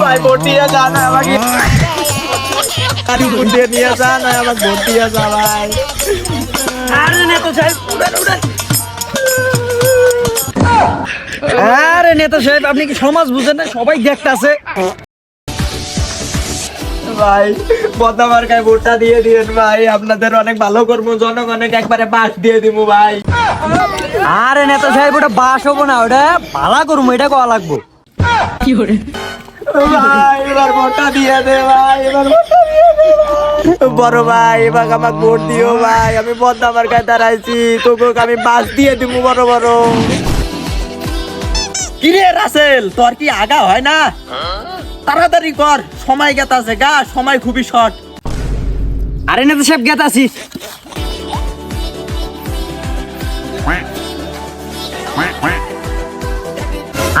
ভাই ভোট দিয়ে যা আমাকে আরে ভোট দিয়ে নিয়ে আমাকে ভোট দিয়ে যা ভাই আরে নেতা সাহেব উড়ান উড়ান আরে নেতা সাহেব আপনি কি সমাজ বুঝেন না? সবাই দেখতে আছে। ভাই বদামার গায়ে ভোটটা দিয়ে দিয়েন ভাই। আপনাদের অনেক ভালো করব জনগণকে একবারে বাস দিয়ে দিব ভাই। আরে নেতা সাহেব ওটা বাস হব না ওটা পালা করব এটা কয়া লাগবো। ভাই, এবার ভোটটা দিয়ে দে ভাই, এবার বড় ভাই, এবার আমাকে ভোট দিও ভাই, আমি বদামার গায়ে দাঁড়াইছি, তোকে আমি বাস দিয়ে দিব বড় বড়। কিরে রাসেল, তোর কি আগা হয় না? তাড়াতাড়ি কর, সময় গেতাছে গা, সময় খুবই শর্ট। আরে নেতা সাহেব, গেত আছিস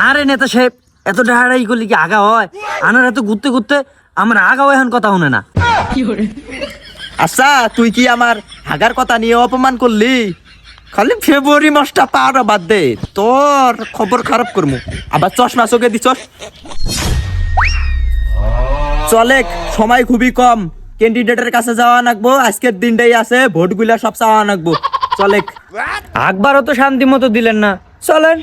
আরে নেতা সাহেব এত ডাহাড়াই করলে কি আগা হয়? আনার এত ঘুরতে ঘুরতে আমার আগাও এখন কথা শুনে না। আচ্ছা তুই কি আমার হাগার কথা নিয়ে অপমান করলি? খালি ফেব্রুয়ারি মাসটা পার বাদ দে, তোর খবর খারাপ করমু। আবার চশমা চোখে দিছস? চলে সময় খুবই কম। ক্যান্ডিডেটের কাছে যাওয়া নাকবো, আজকের দিনটাই আছে, ভোটগুলা সব চাওয়া নাকবো। চলে আকবারও তো শান্তি মতো দিলেন না। চলেন।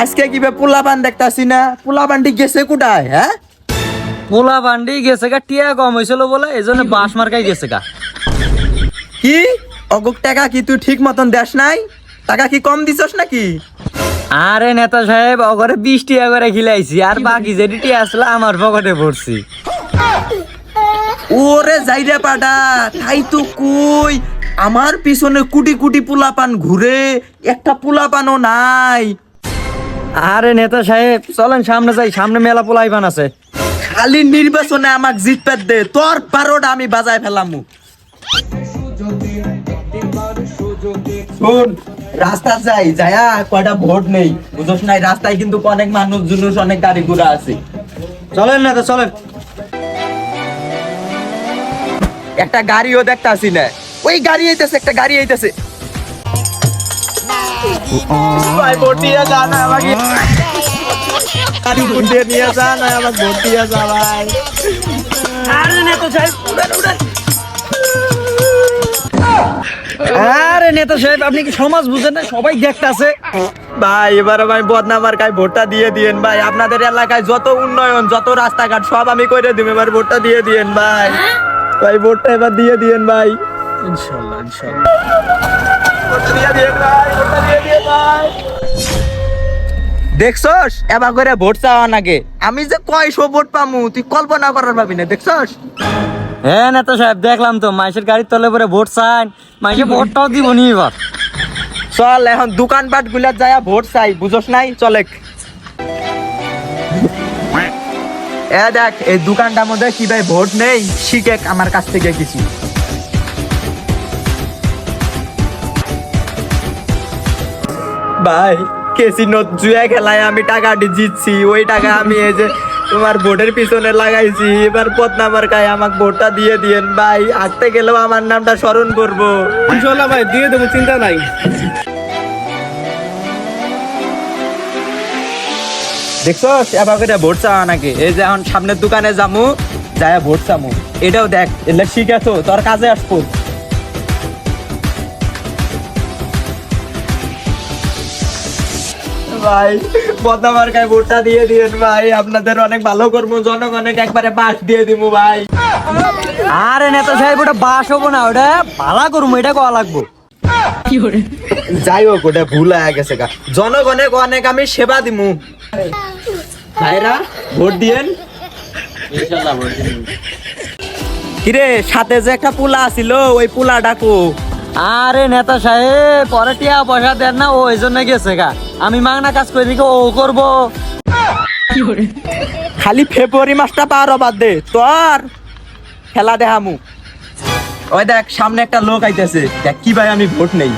আজকে কীভাবে পোলাপান দেখতাছি না? পোলা পোলাপানটি গেছে কোটায় হ্যাঁ? পোলা বান্ডি গেছে গা টিয়া কম হয়েছিল বলে এই জন্য বাঁশ মার্কাই গেছে গা। কি? অগুক টাকা কি তুই ঠিক মতন দেশ নাই? টাকা কি কম দিছস নাকি? আরে নেতা সাহেব অগরে বিশ টিয়া করে খিলাইছি আর বাকি যেটি টিয়া আসলে আমার পকেটে পড়ছি ওরে যাইরে পাডা তাই তো কই আমার পিছনে কুটি কুটি পোলাপান ঘুরে একটা পোলাপানও নাই। আরে নেতা সাহেব চলেন সামনে যাই সামনে মেলা পোলাইবান আছে। খালি নির্বাচনে আমাক জিতপেট দে তোর বারোটা আমি বাজায় ফেলামু। শোন রাস্তা যাই যায়া কয়টা ভোট নেই বুঝছ নাই রাস্তায় কিন্তু অনেক মানুষ জুলুস অনেক গাড়ি ঘোড়া আছে। চলেন নেতা চলেন। একটা গাড়িও দেখতে আসি না। ওই গাড়ি আইতেছে একটা গাড়ি আইতেছে। ভাই ভোট দিয়ে যা না আমাকে গাড়ি নিয়ে যা না ভোট দিয়ে যা ভাই আরে নেতা সাহেব উড়ান উড়ান আরে নেতা সাহেব আপনি কি সমাজ বুঝেন না? সবাই দেখতে আছে। ভাই এবার আমি বদনামার কাছে ভোটটা দিয়ে দিয়েন ভাই। আপনাদের এলাকায় যত উন্নয়ন যত রাস্তাঘাট সব আমি করে দিব এবার ভোটটা দিয়ে দিয়েন ভাই। ভাই ভোটটা এবার দিয়ে দিয়েন ভাই। ইনশাল্লাহ ইনশাল্লাহ। ভোটটা দিয়ে দিয়েন ভাই। দেখছস? এবার করে ভোট চাওয়া নাগে। আমি যে কয়শো ভোট পামু তুই কল্পনা করার ভাবি না দেখছস? হ্যাঁ নেতা সাহেব দেখলাম তো মাইসের গাড়ির তলে পরে ভোট চান মাইসে ভোটটাও দিব নি এবার। চল এখন দোকানপাটগুলা যায় ভোট চাই বুঝস নাই? চলে এ দেখ এই দোকানটার মধ্যে কি ভাই ভোট নেই শিখে আমার কাছ থেকে কিছু। ভাই কেসিনো জুয়া খেলায় আমি টাকাটি জিতছি। ওই টাকা আমি এই যে তোমার ভোটের পিছনে লাগাইছি। এবার পদ্মামার গায়ে আমাকে ভোটটা দিয়ে দিয়েন। ভাই আসতে গেলেও আমার নামটা স্মরণ করব। ইনশাল্লাহ ভাই দিয়ে দেবো চিন্তা নাই। দেখছ এবার করে ভোট চাওয়া নাকি? এই যে এখন সামনের দোকানে যামু যায় ভোট চামু। এটাও দেখ এলে আছো তোর কাজে আসব। ভাই। বদামার গায়ে ভোটটা দিয়ে দিয়েন ভাই। আপনাদের অনেক ভালো করব। জনগণকে একবারে বাস দিয়ে দিব ভাই। আরে নেতা সাহেব ওটা বাস হব না ওটা পালা করব এটা কয়া লাগবো? যাই হোক ওটা ভুল হয়ে গেছে গা। জনগণের অনেক আমি সেবা দিমু। ভাইরা ভোট দিয়েন। কিরে সাথে যে একটা পুলা আছিল ওই পুলা ডাকু আরে নেতা সাহেব পরে টিয়া পয়সা দেন না ও এই জন্য গেছে গা। আমি মাংনা কাজ করে দিকে ও করব। খালি ফেব্রুয়ারি মাসটা পার বাদ দে তোর খেলা দেখামু। ওই দেখ সামনে একটা লোক আইতেছে। দেখ কি ভাই আমি ভোট নেই।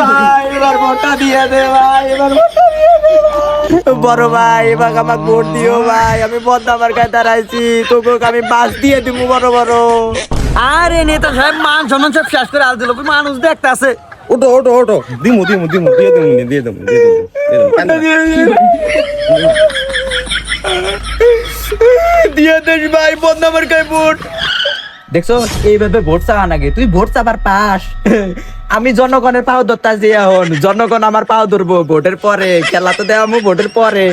ভাই এবার ভোটটা দিয়ে দে ভাই এবার ভোটটা দিয়ে দে ভাই। বড় ভাই এবার আমাকে ভোট দিও ভাই। আমি বদনামার গায়ে দাঁড়াইছি তোকে আমি বাস দিয়ে দিব বড় বড়। আরে নেতা সাহেব মান সম্মান সব শেষ করে আল দিল মানুষ দেখতে আছে ওটো ওটো ওটো দিমু দিমু দিমু দিয়ে নি, দিয়ে দেবো দিয়ে দেশ ভাই বদনা মার্কায় ভোট। দেখছ এইভাবে ভোট চাওয়া নাকি? তুই ভোট চাবার পাস। আমি জনগণের পাও ধরতা যে এখন। জনগণ আমার পাও ধরবো ভোটের পরে। খেলা তো দেওয়া ভোটের পরে।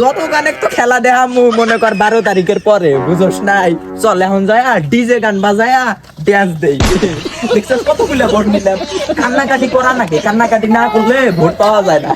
যত গানে তো খেলা দেখামু মনে কর বারো তারিখের পরে, বুঝোস নাই? চল, এখন যায় ডিজে গান বাজায়া ড্যান্স দেই। দেখছিস কতগুলো ভোট নিলাম? কান্নাকাটি করা নাকি? কান্নাকাটি না করলে ভোট পাওয়া যায় না।